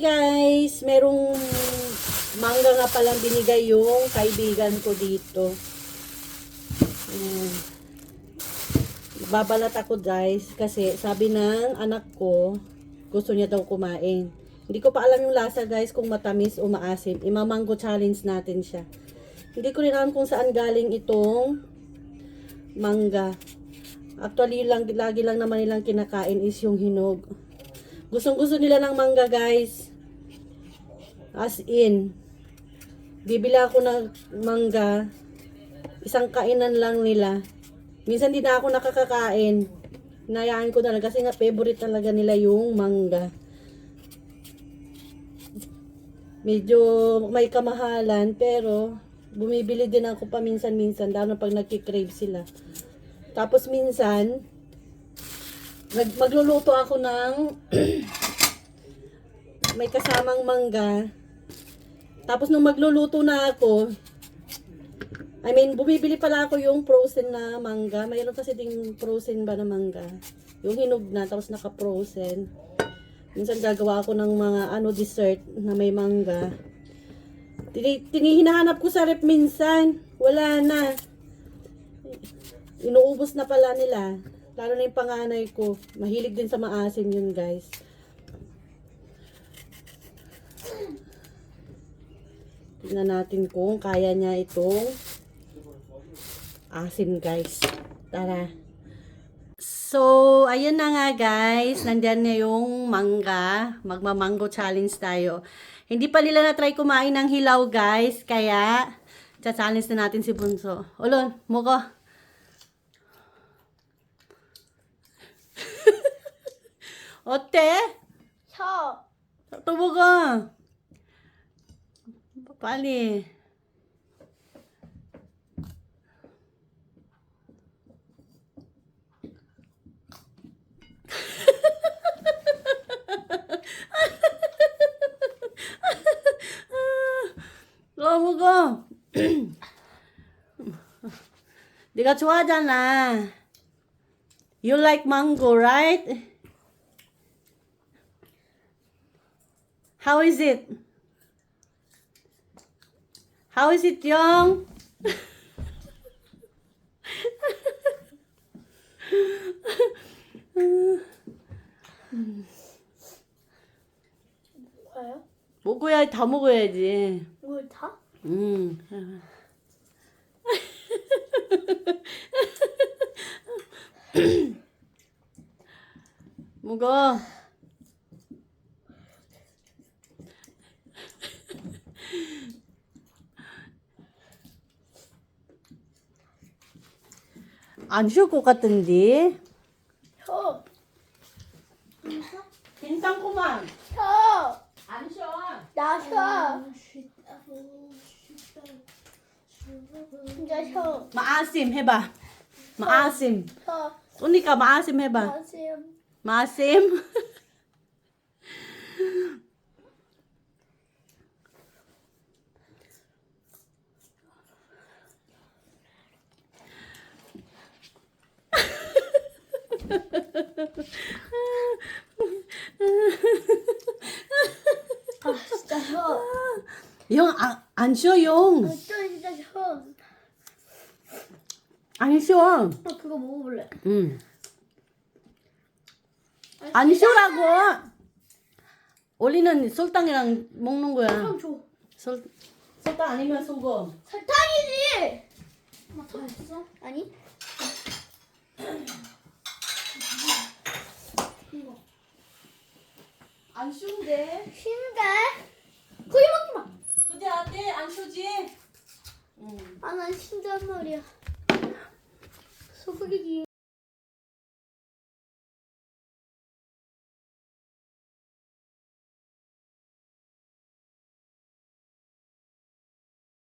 guys! Merong mangga nga palang binigay yung kaibigan ko dito. Um, babalat ako guys kasi sabi ng anak ko gusto niya daw kumain. Hindi ko pa alam yung lasa guys kung matamis o maasim. Imamango challenge natin siya. Hindi ko rin alam kung saan galing itong mangga. Actually, lang, lagi lang naman nilang kinakain is yung hinog. Gustong gusto nila ng mangga guys. As in. Bibila ako ng mangga. Isang kainan lang nila. Minsan din na ako nakakakain. Nayaan ko talaga kasi nga favorite talaga nila yung mangga. Medyo may kamahalan pero bumibili din ako paminsan-minsan dahil pag nagki-crave sila. Tapos minsan, Nag magluluto ako ng may kasamang mangga. Tapos nung magluluto na ako, I mean, bumibili pala ako yung frozen na mangga. Mayroon kasi ding frozen ba na mangga. Yung hinog na, tapos naka-frozen. Minsan gagawa ako ng mga ano dessert na may mangga. Tinihinahanap ko sa rep minsan. Wala na. Inuubos na pala nila. Lalo na yung panganay ko. Mahilig din sa maasim yun, guys. Tignan natin kung kaya niya itong asim, guys. Tara. So, ayun na nga, guys. Nandyan na yung mangga. Magmamango challenge tayo. Hindi pa nila na-try kumain ng hilaw, guys. Kaya, challenge na natin si Bunso. Ulon, muko. 어때? 혀. 또 먹어. 빨리. 너 어, 먹어. 네가 좋아하잖아. You like mango, right? How is it? How is it, young? 뭐예요? 먹어야 다 먹어야지. 뭘 다? 음. 먹어. 안 쉬울 것 같던데. 혀. 괜찮구만. 혀. 안 쉬어. 나 쉬어. 진짜 쉬어. 마아심 해봐. 마아심. 혀. 소니까 마아심 해봐. 마심. 마아심. 아 진짜 혀. 형, 안안 쉬어 영. 어쩌 진짜 혀. 안 쉬어. 오빠 아, 그거 먹어볼래? 응. 안 아, 쉬라고. 올리는 설탕이랑 먹는 거야. 설탕 줘. 설, 설탕 아니면 소금. 설탕이지. 엄마 아, 있어? 아니. 안 쉬운데. 쉬운데 거기 먹지 근데 안 돼, 안 쉬지? 응. 아, 난 심장 말이야. 소고기.